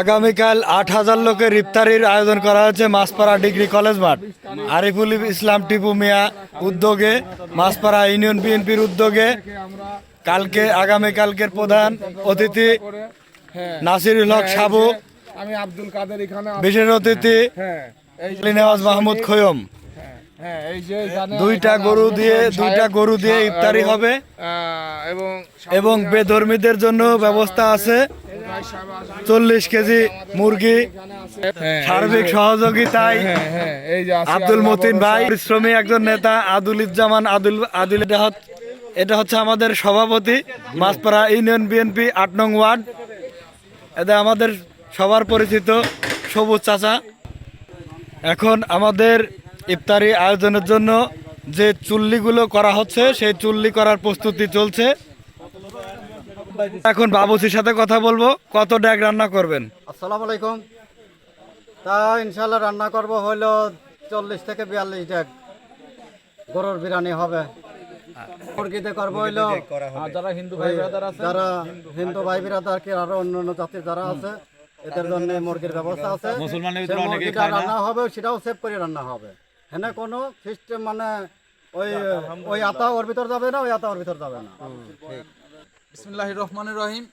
আগামীকাল আট হাজার লোকের ইফতারির আয়োজন করা হয়েছে মাসপাড়া ডিগ্রি কলেজ মাঠ। আরিফুল ইসলাম টিপু মিয়া উদ্যোগে মাসপাড়া ইউনিয়ন বিএনপির উদ্যোগে, কালকে আগামীকালকের প্রধান অতিথি নাসিরুল হক সাবু আমি আব্দুল কাদের বিশেষ অতিথি নেওয়াজ মাহমুদ খৈয়ম। দুইটা গরু দিয়ে, দুইটা গরু দিয়ে ইফতারি হবে এবং বেধর্মীদের জন্য ব্যবস্থা আছে। চল্লিশ কেজি মুরগি। হ্যাঁ, সার্বিক সহযোগিতায় হ্যাঁ হ্যাঁ আব্দুল মতিন ভাই পরিশ্রমী একজন নেতা আদুল আদুল এটা হচ্ছে এটা হচ্ছে আমাদের সভাপতি মাসপাড়া ইউনিয়ন বিএনপি আট নং ওয়ার্ড। এটা আমাদের সবার পরিচিত সবুজ চাচা। এখন আমাদের ইফতারি আয়োজনের জন্য যে চুল্লিগুলো করা হচ্ছে সেই চুল্লি করার প্রস্তুতি চলছে। এখন বাবুসির সাথে কথা বলব কত ড্যাগ রান্না করবেন? আসসালামু আলাইকুম। তা ইনশাল্লাহ রান্না করব হইল চল্লিশ থেকে বিয়াল্লিশ ডেক গরুর বিরিয়ানি হবে। মুরগিতে করব হইল যারা হিন্দু ভাই ব্রাদার আছে যারা হিন্দু ভাই বিরাদার কি আরও অন্যান্য জাতির যারা আছে এদের জন্য মুরগির ব্যবস্থা আছে। মুরগিটা রান্না হবে সেটাও সেভ করে রান্না হবে। হ্যাঁ কোনো সিস্টেম মানে ওই ওই আতা ওর ভিতর যাবে না ওই আতা ওর ভিতর যাবে না। বিসমিল্লাহ রহমানুর রহিম।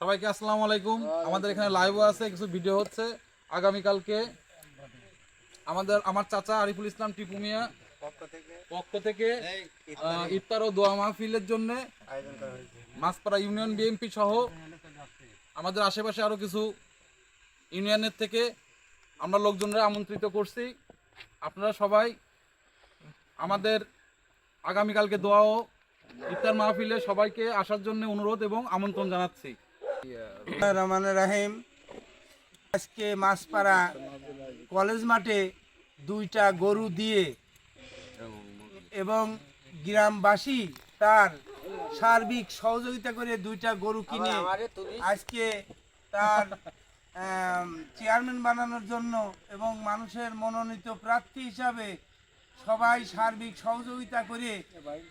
সবাইকে আসসালামু আলাইকুম। আমাদের এখানে লাইভও আছে, কিছু ভিডিও হচ্ছে। আগামীকালকে আমাদের, আমার চাচা আরিফুল ইসলাম টিপু মিয়া পক্ষ থেকে ইফতার ও দোয়া মাহফিলের জন্য মাসপাড়া ইউনিয়ন বিএনপি সহ আমাদের আশেপাশে আরও কিছু ইউনিয়নের থেকে আমরা লোকজনরা আমন্ত্রিত করছি। আপনারা সবাই আমাদের আগামীকালকে দোয়া ও ইফতার মাহফিলে সবাইকে আসার জন্য অনুরোধ এবং আমন্ত্রণ জানাচ্ছি। রহমান রাহিম। আজকে মাছপাড়া কলেজ মাঠে দুইটা গরু দিয়ে এবং গ্রামবাসী তার সার্বিক সহযোগিতা করে দুইটা গরু কিনে আজকে তার চেয়ারম্যান বানানোর জন্য এবং মানুষের মনোনীত প্রার্থী হিসাবে সবাই সার্বিক সহযোগিতা করে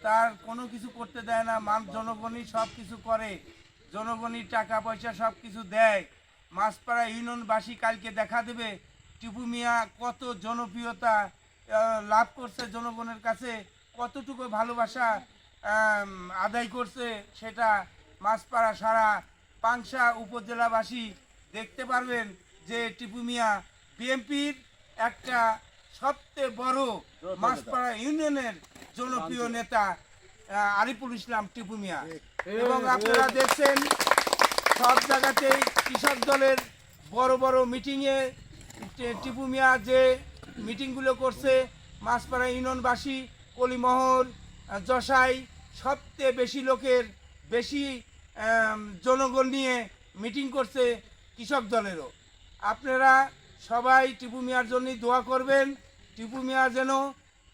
তার কোনো কিছু করতে দেয় না মান জনগণই সব কিছু করে, জনগণই টাকা পয়সা সব কিছু দেয়। মাছপাড়া ইউনিয়নবাসী কালকে দেখা দেবে টিপু মিয়া কত জনপ্রিয়তা লাভ করছে জনগণের কাছে, কতটুকু ভালোবাসা আদায় করছে সেটা মাছপাড়া সারা পাংশা উপজেলাবাসী দেখতে পারবেন যে টিপু মিয়া বিএনপির একটা সবচেয়ে বড় মাছপাড়া ইউনিয়নের জনপ্রিয় নেতা আরিফুল ইসলাম টিপু মিয়া। এবং আপনারা দেখছেন সব জায়গাতেই কৃষক দলের বড় বড় মিটিংয়ে টিপু মিয়া যে মিটিংগুলো করছে মাছপাড়া ইউনিয়নবাসী কলিমহল যশাই সবচেয়ে বেশি লোকের বেশি জনগণ নিয়ে মিটিং করছে কৃষক দলেরও। আপনারা সবাই টিপু মিয়ার জন্যই দোয়া করবেন। টিপু মিয়া যেন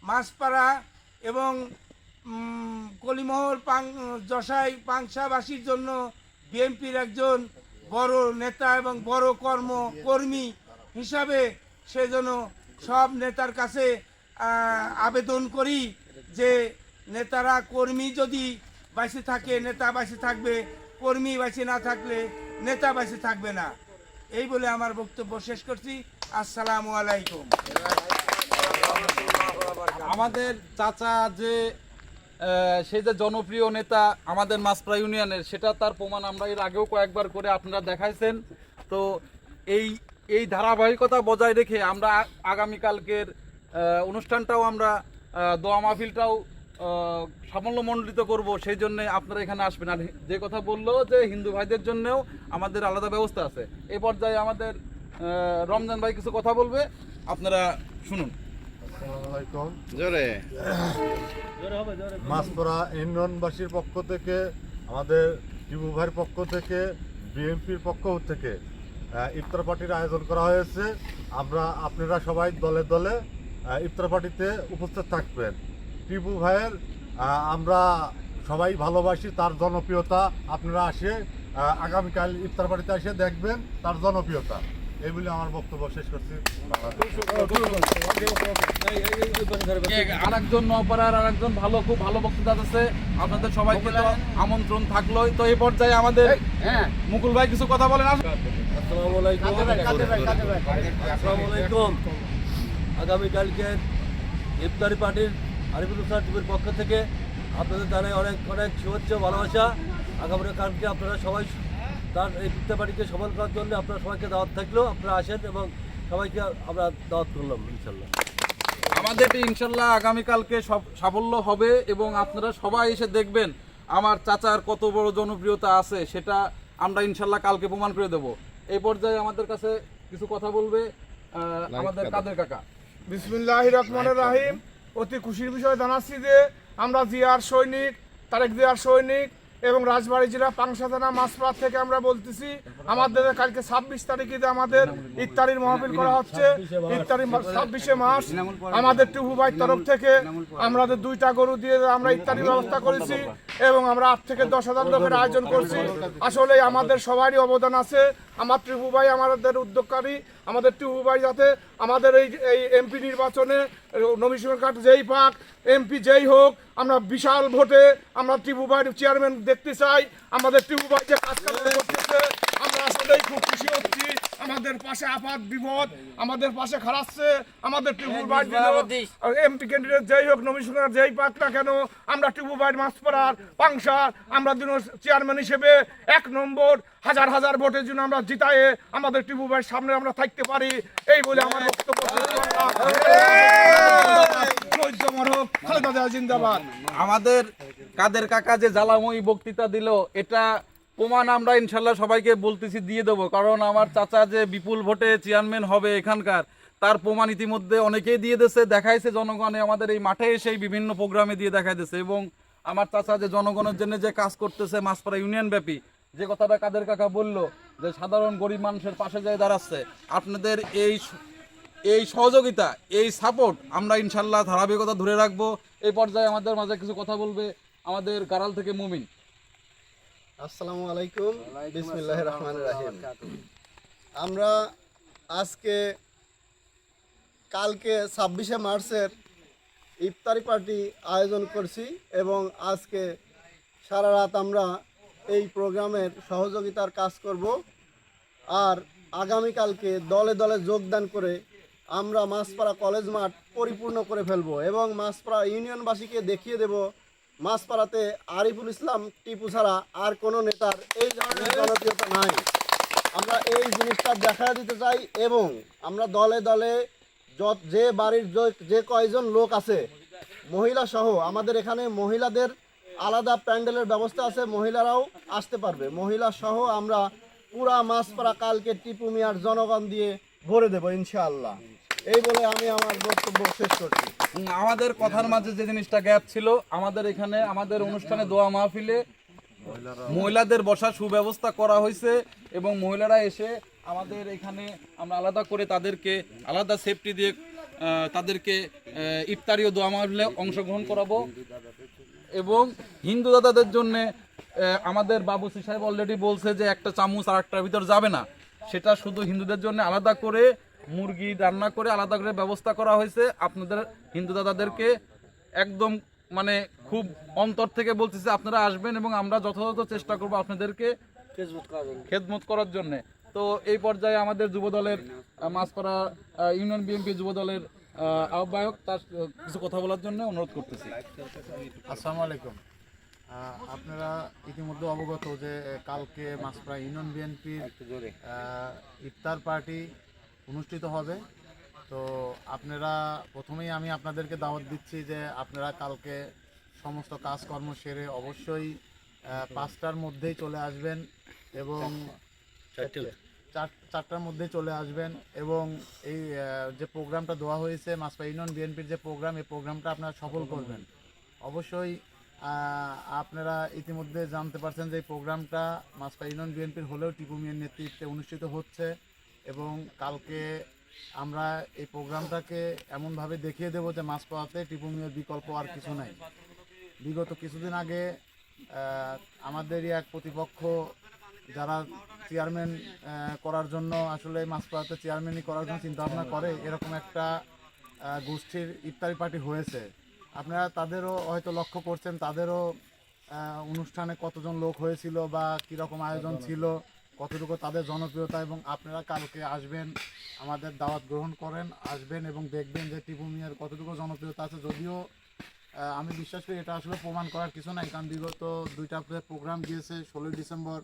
মাছপাড়া এবং কলিমহল পাং, যশাই পাংশাবাসীর জন্য বিএনপির একজন বড় নেতা এবং বড় কর্ম কর্মী হিসাবে সে যেন সব নেতার কাছে আবেদন করি যে নেতারা কর্মী যদি বাইসে থাকে, নেতা বাইসে থাকবে, কর্মী বাইসে না থাকলে নেতা বাইসে থাকবে না। এই বলে আমার বক্তব্য শেষ করছি। আসসালামু আলাইকুম। আমাদের চাচা যে সে যে জনপ্রিয় নেতা আমাদের মাসপ্রা ইউনিয়নের সেটা তার প্রমাণ আমরা এর আগেও কয়েকবার করে আপনারা দেখাইছেন। তো এই এই ধারাবাহিকতা বজায় রেখে আমরা আগামীকালকের অনুষ্ঠানটাও আমরা দোয়া মাহফিলটাও আহ, সাফল্যমণ্ডিত করব সেই জন্য আপনারা এখানে আসবেন। আর যে কথা বলল যে হিন্দু ভাইদের জন্যও আমাদের আলাদা ব্যবস্থা আছে। এ পর্যায়ে আমাদের রমজান ভাই কিছু কথা বলবে আপনারা শুনুন। জোরে। মাছপড়া ইউনিয়নবাসীর পক্ষ থেকে আমাদের টিবু ভাইয়ের পক্ষ থেকে বিএনপির পক্ষ থেকে ইফতার পার্টির আয়োজন করা হয়েছে। আমরা আপনারা সবাই দলে দলে ইফতার পার্টিতে উপস্থিত থাকবেন। টিপু ভাইয়ের আমরা সবাই ভালোবাসি তার জনপ্রিয়তা। আপনারা আসে আগামীকাল ইফতার পার্টিতে এসে দেখবেন তার জনপ্রিয়তা। এই বলে আমার বক্তব্য শেষ করছি। আরেকজন নপাড়ার আরেকজন ভালো খুব ভালো বক্তৃতা আছে আপনাদের সবাইকে তো আমন্ত্রণ থাকলোই। তো এই পর্যায়ে আমাদের মুকুল ভাই কিছু কথা বলেন। আসুন। আসসালামাইকুম আগামীকালকে ইফতারি পার্টির আরিফুল ইসলাম টিভির পক্ষ থেকে আপনাদের জানাই অনেক অনেক শুভেচ্ছা ভালোবাসা। আগামী কালকে আপনারা সবাই তার এই পার্টিকে সফল করার জন্য আপনার সবাইকে দাওয়াত থাকল আপনারা আসেন এবং সবাইকে আমরা দাওয়াত করলাম ইনশাল্লাহ। আমাদের ইনশাল্লাহ আগামীকালকে সব সাফল্য হবে এবং আপনারা সবাই এসে দেখবেন আমার চাচার কত বড় জনপ্রিয়তা আছে সেটা আমরা ইনশাল্লাহ কালকে প্রমাণ করে দেব। এই পর্যায়ে আমাদের কাছে কিছু কথা বলবে আমাদের কাদের? কাকা? বিসমিল্লাহ রহমানের রাহিম। অতি খুশির বিষয়ে জানাচ্ছি যে আমরা জিয়ার সৈনিক তারেক জিয়ার সৈনিক এবং রাজবাড়ী জেলা পাংশা থানা মাসপাড়া থেকে আমরা বলতেছি, আমাদের কালকে ছাব্বিশ তারিখে আমাদের ইফতারির মহফিল করা হচ্ছে ইফতারি ছাব্বিশে মাস আমাদের টুহু ভাই তরফ থেকে আমাদের দুইটা গরু দিয়ে আমরা ইফতারির ব্যবস্থা করেছি এবং আমরা আট থেকে দশ হাজার লোকের আয়োজন করছি। আসলে আমাদের সবারই অবদান আছে। আমার ত্রিভু ভাই আমাদের উদ্যোগকারী, আমাদের ত্রিভু ভাই যাতে আমাদের এই এই এমপি নির্বাচনে নবীন কাঠ যেই পাক এমপি যেই হোক, আমরা বিশাল ভোটে আমরা ত্রিভু ভাইয়ের চেয়ারম্যান দেখতে চাই। আমাদের টিপু ভাই যে কাজ করতেছে আমরা আসলেই খুব খুশি হচ্ছি। আমাদের পাশে আপাত বিপদ আমাদের পাশে খারাচ্ছে আমাদের টিপু ভাই এমপি ক্যান্ডিডেট যেই হোক সুন্দর যেই পাক না কেন আমরা টিপু ভাইয়ের মাসপাড়ার পাংশার আমরা দিন চেয়ারম্যান হিসেবে এক নম্বর হাজার হাজার ভোটের জন্য আমরা জিতায়ে আমাদের টিপু ভাইয়ের সামনে আমরা থাকতে পারি। এই বলে আমার বক্তব্য জমর হোক, খালেদা জিন্দাবাদ। আমাদের কাদের কাকা যে জ্বালাময়ী বক্তৃতা দিল এটা প্রমাণ আমরা ইনশাল্লাহ সবাইকে বলতেছি, দিয়ে দেবো। কারণ আমার চাচা যে বিপুল ভোটে চেয়ারম্যান হবে এখানকার, তার প্রমাণ ইতিমধ্যে অনেকেই দিয়ে দিয়েছে, দেখাইছে জনগণে। আমাদের এই মাঠে এসে বিভিন্ন প্রোগ্রামে দিয়ে দেখাই দিয়েছে। এবং আমার চাচা যে জনগণের জন্য যে কাজ করতেছে মাসপাড়া ইউনিয়ন ব্যাপী, যে কথাটা কাদের কাকা বলল, যে সাধারণ গরিব মানুষের পাশে যায় দাঁড়াচ্ছে। আপনাদের এই এই সহযোগিতা, এই সাপোর্ট আমরা ইনশাল্লাহ ধারাবাহিকতা ধরে রাখব। এই পর্যায়ে আমাদের মাঝে কিছু কথা বলবে আমাদের গারাল থেকে মুমিন। আসসালামু আলাইকুম। বিসমিল্লাহ রহমান রাহিম। আমরা আজকে কালকে ছাব্বিশে মার্চের ইফতারি পার্টি আয়োজন করছি এবং আজকে সারা রাত আমরা এই প্রোগ্রামের সহযোগিতার কাজ করব। আর আগামীকালকে দলে দলে যোগদান করে আমরা মাছপাড়া কলেজ মাঠ পরিপূর্ণ করে ফেলব এবং মাছপাড়া ইউনিয়নবাসীকে দেখিয়ে দেব মাছপাড়াতে আরিফুল ইসলাম টিপু ছাড়া আর কোনো নেতার এই ধরনের জনপ্রিয়তা নাই। আমরা এই জিনিসটা দেখা দিতে চাই এবং আমরা দলে দলে যত যে বাড়ির যে- কয়জন লোক আছে মহিলা সহ আমাদের এখানে মহিলাদের আলাদা প্যান্ডেলের ব্যবস্থা আছে, মহিলারাও আসতে পারবে। মহিলা সহ আমরা পুরা মাছপাড়া কালকে টিপু মিয়ার জনগণ দিয়ে ভরে দেবো ইনশাআল্লাহ। এই বলে আমি আমার বক্তব্য শেষ করছি। আমাদের কথার মাঝে যে জিনিসটা গ্যাপ ছিল, আমাদের এখানে, আমাদের অনুষ্ঠানে দোয়া মাহফিলে মহিলাদের বসার সুব্যবস্থা করা হয়েছে এবং মহিলারা এসে আমাদের এখানে আমরা আলাদা করে তাদেরকে আলাদা সেফটি দিয়ে তাদেরকে ইফতারি ও দোয়া মাহফিলে অংশগ্রহণ করাবো। এবং হিন্দু দাদাদের জন্য আমাদের বাবুসি সাহেব অলরেডি বলছে যে একটা চামচ আর একটার ভিতর যাবে না। সেটা শুধু হিন্দুদের জন্য আলাদা করে মুরগি রান্না করে আলাদা করে ব্যবস্থা করা হয়েছে। আপনাদের হিন্দু দাদাদেরকে একদম মানে খুব অন্তর থেকে বলতেছে আপনারা আসবেন এবং আমরা যথাযথ চেষ্টা করব আপনাদেরকে খেদমত করার জন্য। তো এই পর্যায়ে আমাদের যুবদলের আহ, মাছপাড়া ইউনিয়ন বিএনপি যুবদলের আহ, আহ্বায়ক তার কিছু কথা বলার জন্য অনুরোধ করতেছি। আসসালামু আলাইকুম। আপনারা ইতিমধ্যে অবগত যে কালকে মাসপ্রা ইউনিয়ন বিএনপির ইফতার পার্টি অনুষ্ঠিত হবে। তো আপনারা প্রথমেই আমি আপনাদেরকে দাওয়াত দিচ্ছি যে আপনারা কালকে সমস্ত কাজকর্ম সেরে অবশ্যই পাঁচটার মধ্যেই চলে আসবেন এবং চার- চারটার মধ্যে চলে আসবেন এবং এই যে প্রোগ্রামটা দেওয়া হয়েছে মাসপা ইউনিয়ন বিএনপির যে প্রোগ্রাম এই প্রোগ্রামটা আপনারা সফল করবেন। অবশ্যই আপনারা ইতিমধ্যে জানতে পারছেন যে এই প্রোগ্রামটা মাসপা ইউনিয়ন বিএনপির হলেও টিপু মিয়ার নেতৃত্বে অনুষ্ঠিত হচ্ছে। এবং কালকে আমরা এই প্রোগ্রামটাকে এমনভাবে দেখিয়ে দেবো যে মাসপাতে টিপু মিয়ার বিকল্প আর কিছু নাই। বিগত কিছুদিন আগে আমাদেরই এক প্রতিপক্ষ যারা চেয়ারম্যান করার জন্য আসলে মাছপাড়াতে চেয়ারম্যানই করার জন্য চিন্তা ভাবনা করে এরকম একটা গোষ্ঠীর ইফতারি পার্টি হয়েছে। আপনারা তাদেরও হয়তো লক্ষ্য করছেন তাদেরও অনুষ্ঠানে কতজন লোক হয়েছিল বা কীরকম আয়োজন ছিল। কতটুকু তাদের জনপ্রিয়তা এবং আপনারা কালকে আসবেন, আমাদের দাওয়াত গ্রহণ করেন, আসবেন এবং দেখবেন যে টিপু মিয়ার কতটুকু জনপ্রিয়তা আছে। যদিও আমি বিশ্বাস করি এটা আসলে প্রমাণ করার কিছু নাই, কারণ বিগত দুইটা প্রোগ্রাম গিয়েছে ষোলোই ডিসেম্বর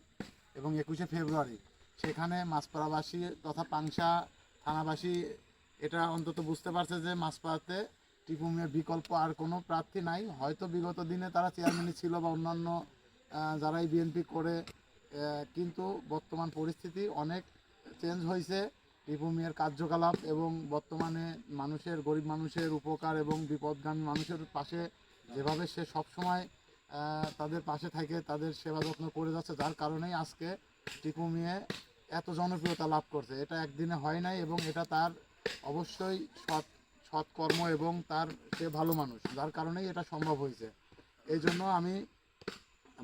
এবং একুশে ফেব্রুয়ারি। সেখানে মাছপাড়াবাসী তথা পাংশা থানাবাসী এটা অন্তত বুঝতে পারছে যে মাছপাড়াতে টিপু মিয়ার বিকল্প আর কোনো প্রার্থী নাই। হয়তো বিগত দিনে তারা চেয়ারম্যানই ছিল বা অন্যান্য যারাই বিএনপি করে কিন্তু বর্তমান পরিস্থিতি অনেক চেঞ্জ হয়েছে। টিপু কার্যকলাপ এবং বর্তমানে মানুষের, গরিব মানুষের উপকার এবং বিপদগামী মানুষের পাশে যেভাবে সে সবসময় তাদের পাশে থাকে, তাদের সেবা যত্ন করে যাচ্ছে, যার কারণেই আজকে টিপু এত জনপ্রিয়তা লাভ করছে। এটা একদিনে হয় নাই এবং এটা তার অবশ্যই সৎ, সৎকর্ম এবং তার সে ভালো মানুষ, যার কারণেই এটা সম্ভব হয়েছে। এই জন্য আমি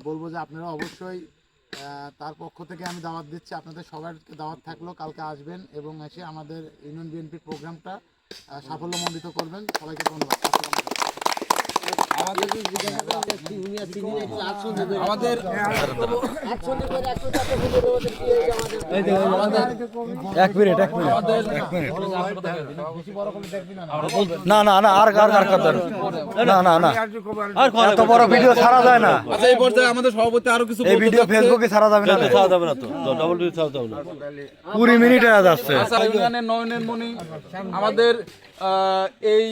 বলব যে আপনারা অবশ্যই তার পক্ষ থেকে আমি দাওয়াত দিচ্ছি আপনাদের সবাইকে দাওয়াত থাকল, কালকে আসবেন এবং এসে আমাদের ইউনিয়ন বিএনপির প্রোগ্রামটা সাফল্যমণ্ডিত করবেন সবাইকে ধন্যবাদ। আমাদের এক মিনিট এক মিনিট না না না আর আর আর কথা না না না। এত বড় ভিডিও ছাড়া যায় না। আচ্ছা এই পর্যায়ে আমাদের সভাপতি আরও কিছু এই ভিডিও ফেসবুকে ছাড়া যাবে না ছাড়া যাবে না তো। ডবল ভিডিও ছাড়া যাবে না। কুড়ি মিনিট যাচ্ছে আচ্ছা নয়নের মণি আমাদের এই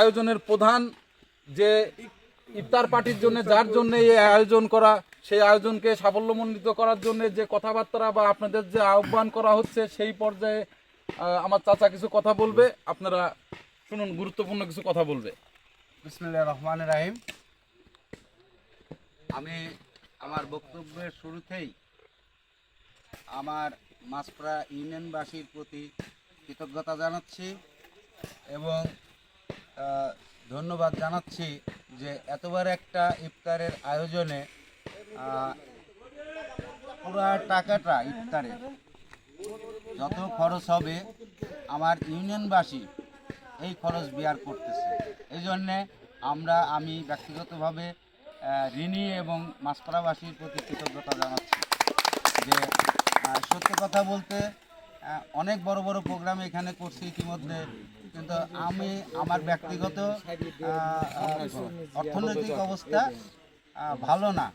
আয়োজনের প্রধান যে ইফতার পার্টির জন্য, যার জন্য এই আয়োজন করা, সেই আয়োজনকে সাফল্যমণ্ডিত করার জন্য যে কথাবার্তা বা আপনাদের যে আহ্বান করা হচ্ছে, সেই পর্যায়ে আমার চাচা কিছু কথা বলবে। আপনারা শুনুন, গুরুত্বপূর্ণ কিছু কথা বলবে। রহমান রাহিম। আমি আমার বক্তব্যের শুরুতেই আমার মাছপাড়া ইউনিয়নবাসীর প্রতি কৃতজ্ঞতা জানাচ্ছি এবং ধন্যবাদ জানাচ্ছি যে এতবার একটা ইফতারের আয়োজনে পুরা টাকাটা ইফতারের। যত খরচ হবে, আমার ইউনিয়নবাসী এই খরচ বিয়ার করতেছে। এই জন্যে আমরা, আমি ব্যক্তিগতভাবে ঋণী এবং মাছপাড়াবাসীর প্রতি কৃতজ্ঞতা জানাচ্ছি যে সত্যি কথা বলতে অনেক বড় বড় প্রোগ্রাম এখানে করছি। ইতিমধ্যে কিন্তু আমি আমার ব্যক্তিগত অর্থনৈতিক অবস্থা ভালো না।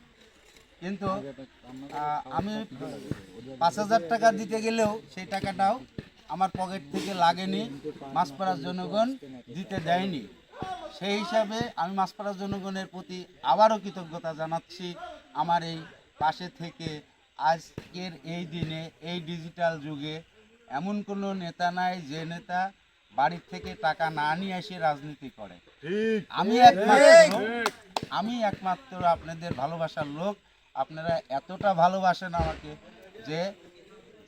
কিন্তু আমি পাঁচ হাজার টাকা দিতে গেলেও সেই টাকাটাও আমার পকেট থেকে লাগেনি, মাছপাড়ার জনগণ দিতে দেয়নি। সেই হিসাবে আমি মাছপাড়ার জনগণের প্রতি আবারও কৃতজ্ঞতা জানাচ্ছি আমার এই পাশে থেকে। আজকের এই দিনে, এই ডিজিটাল যুগে এমন কোনো নেতা নাই, যে নেতা বাড়ির থেকে টাকা না নিয়ে এসে রাজনীতি করে। আমি একমাত্র আমি একমাত্র আপনাদের ভালোবাসার লোক। আপনারা এতটা ভালোবাসেন আমাকে যে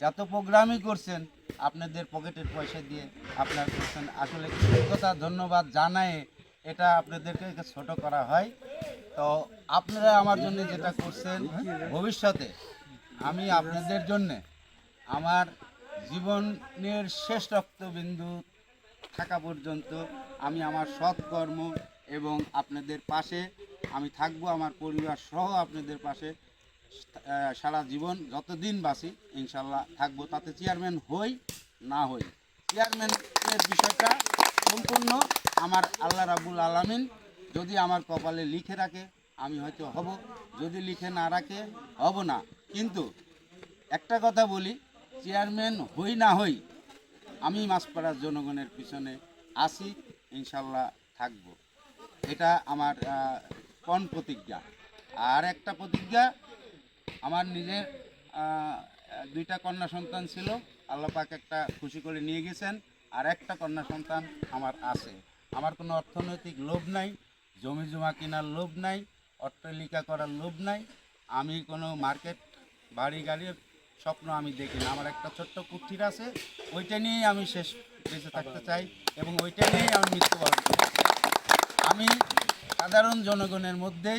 যত প্রোগ্রামই করছেন আপনাদের পকেটের পয়সা দিয়ে আপনারা করছেন। আসলে কৃতজ্ঞতা ধন্যবাদ জানায় এটা আপনাদেরকে ছোট করা হয়। তো আপনারা আমার জন্য যেটা করছেন ভবিষ্যতে আমি আপনাদের জন্যে আমার জীবনের শেষ রক্তবিন্দু থাকা পর্যন্ত আমি আমার সৎকর্ম এবং আপনাদের পাশে আমি থাকব, আমার পরিবার সহ আপনাদের পাশে সারা জীবন যতদিন বাঁচি, ইনশাল্লাহ থাকব। তাতে চেয়ারম্যান হই না হই। চেয়ারম্যানের বিষয়টা সম্পূর্ণ আমার আল্লাহ রাবুল আলামিন যদি আমার কপালে লিখে রাখে, আমি হয়তো হব। যদি লিখে না রাখে, হব না। কিন্তু একটা কথা বলি, চেয়ারম্যান হই না হই আমি মাছপাড়ার জনগণের পিছনে আসি ইনশাল্লাহ থাকব। এটা আমার পণ প্রতিজ্ঞা। আর একটা প্রতিজ্ঞা, আমার নিজের দুইটা কন্যা সন্তান ছিল, আল্লাহ পাক একটা খুশি করে নিয়ে গেছেন, আর একটা কন্যা সন্তান আমার আছে। আমার কোনো অর্থনৈতিক লোভ নাই, জমি জমা কেনার লোভ নাই, অট্টালিকা করার লোভ নাই, আমি কোনো মার্কেট, বাড়ি গাড়ির স্বপ্ন আমি দেখি না। আমার একটা ছোট্ট কুঠির আছে, ওইটা নিয়েই আমি শেষ বেঁচে থাকতে চাই এবং ওইটা নিয়েই আমি মৃত্যুবরণ আমি সাধারণ জনগণের মধ্যে,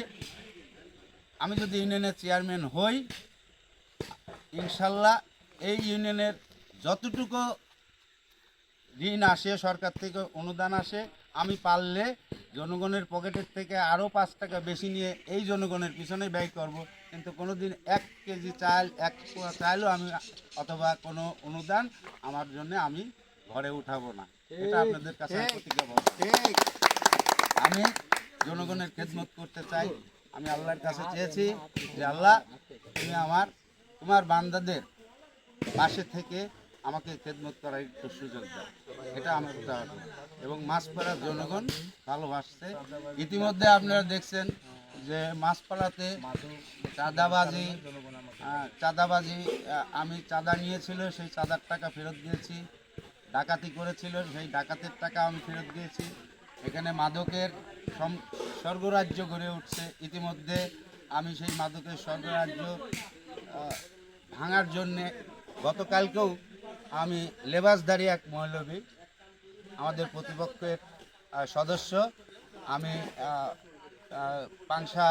আমি যদি ইউনিয়নের চেয়ারম্যান হই, ইনশাল্লাহ এই ইউনিয়নের যতটুকু ঋণ আসে, সরকার থেকে অনুদান আসে, আমি পারলে জনগণের পকেটের থেকে আরও পাঁচ টাকা বেশি নিয়ে এই জনগণের পিছনে ব্যয় করব। কিন্তু কোনো দিন এক কেজি চাল এক চালও আমি অথবা কোনো অনুদান আমার জন্য আমি ঘরে উঠাবো না। এটা আপনাদের কাছে প্রতিজ্ঞাবদ্ধ আমি জনগণের খেদমত করতে চাই। আমি আল্লাহর কাছে চেয়েছি যে আল্লাহ তুমি আমার তোমার বান্দাদের পাশে থেকে আমাকে খেদমত করার একটু সুযোগ দাও। এটা আমার এবং মাছপাড়ার জনগণ ভালোবাসছে। ইতিমধ্যে আপনারা দেখছেন যে মাছপাড়াতে চাঁদাবাজি চাঁদাবাজি আমি চাঁদা নিয়েছিল, সেই চাঁদার টাকা ফেরত দিয়েছি। ডাকাতি করেছিল, সেই ডাকাতের টাকা আমি ফেরত দিয়েছি। এখানে মাদকের স্বর্গরাজ্য গড়ে উঠছে। ইতিমধ্যে আমি সেই মাদকের স্বর্গরাজ্য ভাঙার জন্যে গতকালকেও আমি লেবাসধারী এক মৌলবী আমাদের প্রতিপক্ষের সদস্য, আমি পাংশা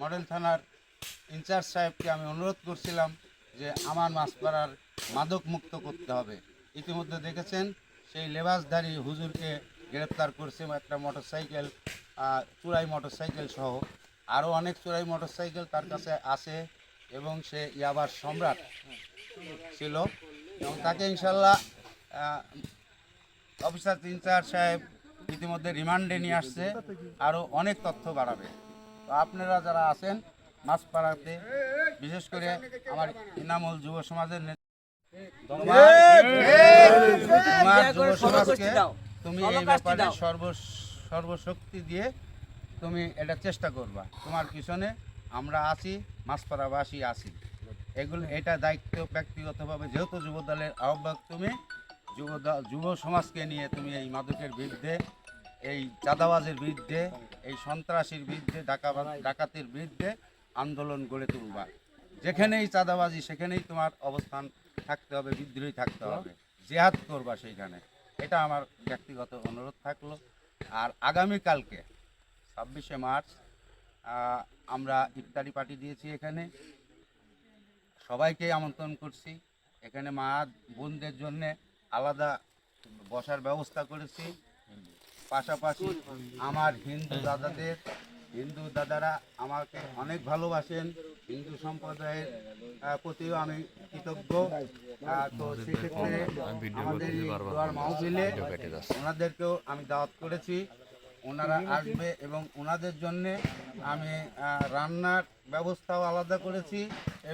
মডেল থানার ইনচার্জ সাহেবকে আমি অনুরোধ করছিলাম যে আমার মাছপাড়ার মাদক মুক্ত করতে হবে। ইতিমধ্যে দেখেছেন, সেই লেবাসধারী হুজুরকে গ্রেপ্তার করছে একটা মোটরসাইকেল চুরাই মোটরসাইকেল সহ। আরও অনেক চুরাই মোটরসাইকেল তার কাছে আছে এবং সে ইয়াবার সম্রাট ছিল। এবং তাকে ইনশাল্লাহ অফিসার ইনচার্জ সাহেব ইতিমধ্যে রিমান্ডে নিয়ে আসছে আরও অনেক তথ্য বাড়াবে তো আপনারা যারা আছেন মাছপাড়াতে বিশেষ করে আমার ইনামুল যুব সমাজের নেতা তোমার যুব সমাজকে তুমি এই ব্যাপারে সর্ব সর্বশক্তি দিয়ে তুমি এটা চেষ্টা করবা তোমার পিছনে আমরা আছি মাছপাড়াবাসী আছি এগুলো এটা দায়িত্ব ব্যক্তিগতভাবে যেহেতু যুব দলের আহ্বায়ক তুমি যুব সমাজকে নিয়ে তুমি এই মাদকের বিরুদ্ধে, এই চাঁদাবাজের বিরুদ্ধে, এই সন্ত্রাসীর বিরুদ্ধে, ডাকা, ডাকাতির বিরুদ্ধে আন্দোলন গড়ে তুলবা। যেখানেই চাঁদাবাজি, সেখানেই তোমার অবস্থান থাকতে হবে, বিদ্রোহী থাকতে হবে। জেহাদ করবা সেইখানে। এটা আমার ব্যক্তিগত অনুরোধ থাকল। আর আগামীকালকে ছাব্বিশে মার্চ আমরা ইফতারি পার্টি দিয়েছি এখানে। সবাইকে আমন্ত্রণ করছি। এখানে মা বোনদের জন্য আলাদা বসার ব্যবস্থা করেছি। পাশাপাশি আমার হিন্দু দাদাদের, হিন্দু দাদারা আমাকে অনেক ভালোবাসেন। হিন্দু সম্প্রদায়ের প্রতিও আমি কৃতজ্ঞ। তো সেক্ষেত্রে আমাদের দোয়ার মাহফিলে ওনাদেরকেও আমি দাওয়াত করেছি। ওনারা আসবে এবং ওনাদের জন্য আমি রান্নার ব্যবস্থাও আলাদা করেছি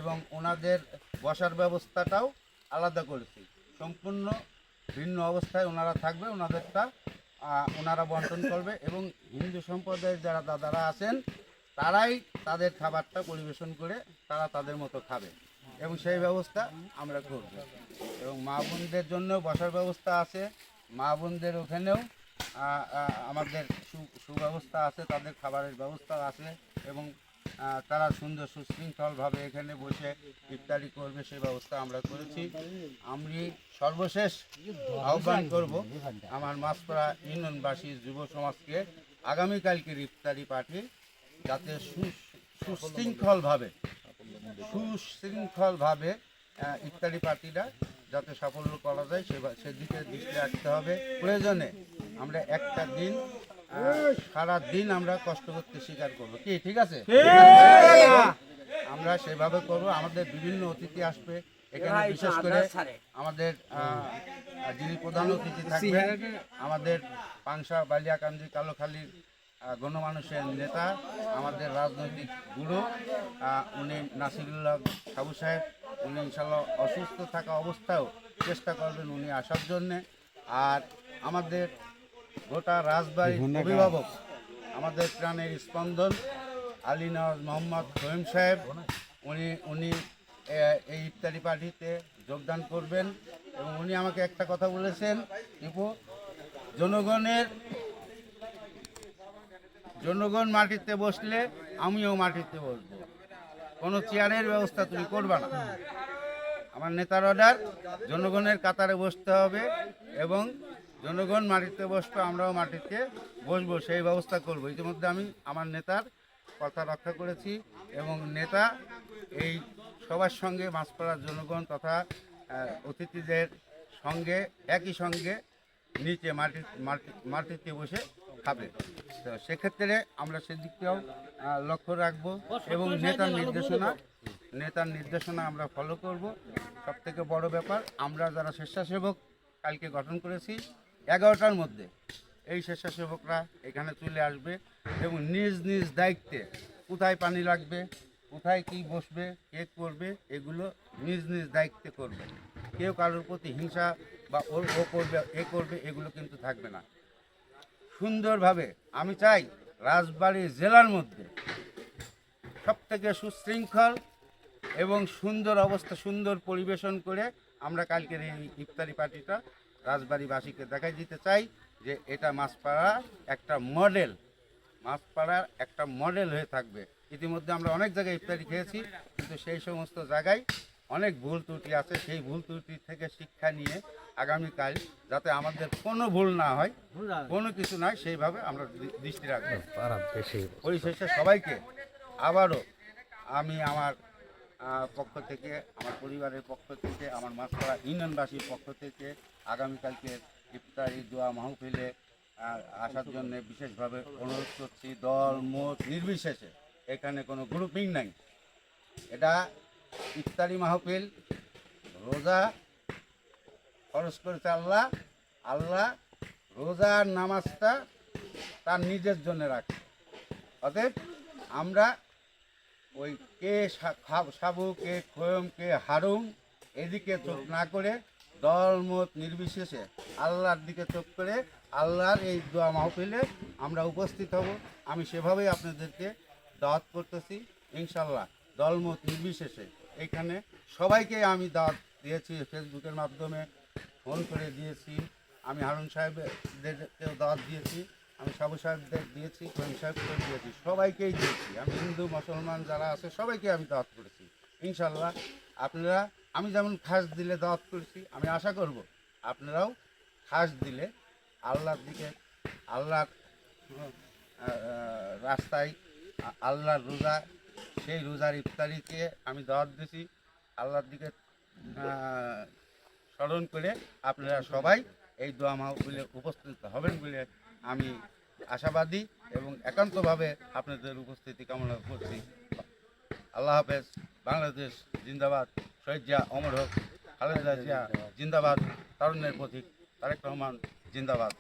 এবং ওনাদের বসার ব্যবস্থাটাও আলাদা করেছি। সম্পূর্ণ ভিন্ন অবস্থায় ওনারা থাকবে, ওনাদেরটা ওনারা বন্টন করবে এবং হিন্দু সম্প্রদায়ের যারা দাদারা আছেন, তারাই তাদের খাবারটা পরিবেশন করে তারা তাদের মতো খাবে এবং সেই ব্যবস্থা আমরা করব। এবং মা বোনদের জন্য বসার ব্যবস্থা আছে, মা বোনদের ওখানেও আমাদের সুব্যবস্থা আছে, তাদের খাবারের ব্যবস্থা আছে এবং তারা সুন্দর সুশৃঙ্খলভাবে এখানে বসে ইফতারি করবে সে ব্যবস্থা আমরা করেছি। আমি সর্বশেষ আহ্বান করব আমার মাছপাড়া ইউনিয়নবাসী যুব সমাজকে আগামীকালকের ইফতারি পার্টি যাতে সুশৃঙ্খলভাবে সুশৃঙ্খলভাবে ইফতারি পার্টিটা যাতে সাফল্য করা যায়, সে সেদিকে দৃষ্টি রাখতে হবে। প্রয়োজনে আমরা একটা দিন সারা দিন আমরা কষ্ট করতে স্বীকার করব। কি ঠিক আছে? আমরা সেভাবে করব। আমাদের বিভিন্ন অতিথি আসবে। এখানে বিশেষ করে আমাদের যিনি প্রধান অতিথি থাকবেন আমাদের পাংশা বালিয়াকান্দি কালোখালীর গণমানুষের নেতা আমাদের রাজনৈতিক গুরু উনি নাসিরুল্লাহ সাবু সাহেব উনি ইনশাল্লাহ অসুস্থ থাকা অবস্থায়ও চেষ্টা করবেন উনি আসার জন্যে। আর আমাদের গোটা রাজবাড়ির অভিভাবক আমাদের প্রাণের স্পন্দন আলী নওয়াজ মোহাম্মদ সোহেম সাহেব উনি উনি এই ইফতারি পার্টিতে যোগদান করবেন এবং উনি আমাকে একটা কথা বলেছেন দীপু জনগণের জনগণ মাটিতে বসলে আমিও মাটিতে বসবো। কোনো চেয়ারের ব্যবস্থা তুমি করবে না। আমার নেতার অর্ডার জনগণের কাতারে বসতে হবে এবং জনগণ মাটিতে বসবে আমরাও মাটিতে বসবো, সেই ব্যবস্থা করব। ইতিমধ্যে আমি আমার নেতার কথা রক্ষা করেছি এবং নেতা এই সবার সঙ্গে, মাছপাড়ার জনগণ তথা অতিথিদের সঙ্গে, একই সঙ্গে নিচে মাটি মাটি, মাটিতে বসে খাবে। তো সেক্ষেত্রে আমরা সেদিকটাও লক্ষ্য রাখব এবং নেতার নির্দেশনা নেতার নির্দেশনা আমরা ফলো করব। সব থেকে বড় ব্যাপার, আমরা যারা স্বেচ্ছাসেবক কালকে গঠন করেছি এগারোটার মধ্যে। এই স্বেচ্ছাসেবকরা এখানে চলে আসবে এবং নিজ নিজ দায়িত্বে কোথায় পানি লাগবে, কোথায় কি বসবে, কে করবে, এগুলো নিজ নিজ দায়িত্বে করবে। কেউ কারোর প্রতি হিংসা বা ওর ও করবে, এ করবে, এগুলো কিন্তু থাকবে না। সুন্দরভাবে আমি চাই রাজবাড়ী জেলার মধ্যে সব থেকে সুশৃঙ্খল এবং সুন্দর অবস্থা, সুন্দর পরিবেশন করে আমরা কালকের এই ইফতারি পার্টিটা রাজবাড়িবাসীকে দেখাই দিতে চাই যে এটা মাছপাড়া একটা মডেল। মাছপাড়ার একটা মডেল হয়ে থাকবে। ইতিমধ্যে আমরা অনেক জায়গায় ইফতারি খেয়েছি কিন্তু সেই সমস্ত জায়গায় অনেক ভুল ত্রুটি আছে। সেই ভুল ত্রুটি থেকে শিক্ষা নিয়ে আগামীকাল যাতে আমাদের কোনো ভুল না হয় কোনো কিছু নয় সেইভাবে আমরা দৃষ্টি রাখব। পরিশেষে সবাইকে আবারও আমি আমার পক্ষ থেকে, আমার পরিবারের পক্ষ থেকে, আমার মাছপাড়া ইউনিয়নবাসীর পক্ষ থেকে আগামীকালকে ইফতারি, দোয়া, মাহফিলে আসার জন্য বিশেষভাবে অনুরোধ করছি, দল, মত নির্বিশেষে এখানে কোনো গ্রুপিং নাই। এটা ইফতারি, মাহফিল, রোজা খরচ করেছে আল্লাহ আল্লাহ রোজার নামাজটা তার নিজের জন্য রাখে। অতএব আমরা ওই কে সাবু, কে খয়ম, কে হারুম, এদিকে চোখ না করে দল মত নির্বিশেষে আল্লাহর দিকে চোখ করে আল্লাহর এই দোয়া মাহফিলে আমরা উপস্থিত হব। আমি সেভাবেই আপনাদেরকে দাওয়াত করতেছি ইনশাল্লাহ দলমত নির্বিশেষে। এখানে সবাইকে আমি দাওয়াত দিয়েছি, ফেসবুকের মাধ্যমে ফোন করে দিয়েছি। আমি হারুন সাহেবদেরকেও দাওয়াত দিয়েছি। আমি সাবু সাহেবদের দিয়েছি করিম সাহেবকেও দিয়েছি, সবাইকেই দিয়েছি। আমি হিন্দু, মুসলমান যারা আছে, সবাইকে আমি দাওয়াত করেছি। ইনশাল্লাহ আপনারা, আমি যেমন খাস দিলে দাওয়াত করেছি, আমি আশা করব আপনারাও খাস দিলে আল্লাহর দিকে, আল্লাহর রাস্তায় আল্লাহর রোজা, সেই রোজার ইফতারিকে আমি দাওয়াত দিয়েছি। আল্লাহর দিকে স্মরণ করে আপনারা সবাই এই দোয়া মাহফিলে উপস্থিত হবেন বলে আমি আশাবাদী এবং একান্তভাবে আপনাদের উপস্থিতি কামনা করছি। আল্লাহ হাফেজ, বাংলাদেশ জিন্দাবাদ, শহীদ জিয়া অমর হোক, খালেদা জিয়া জিন্দাবাদ, তারুণ্যের প্রতীক তারেক রহমান জিন্দাবাদ।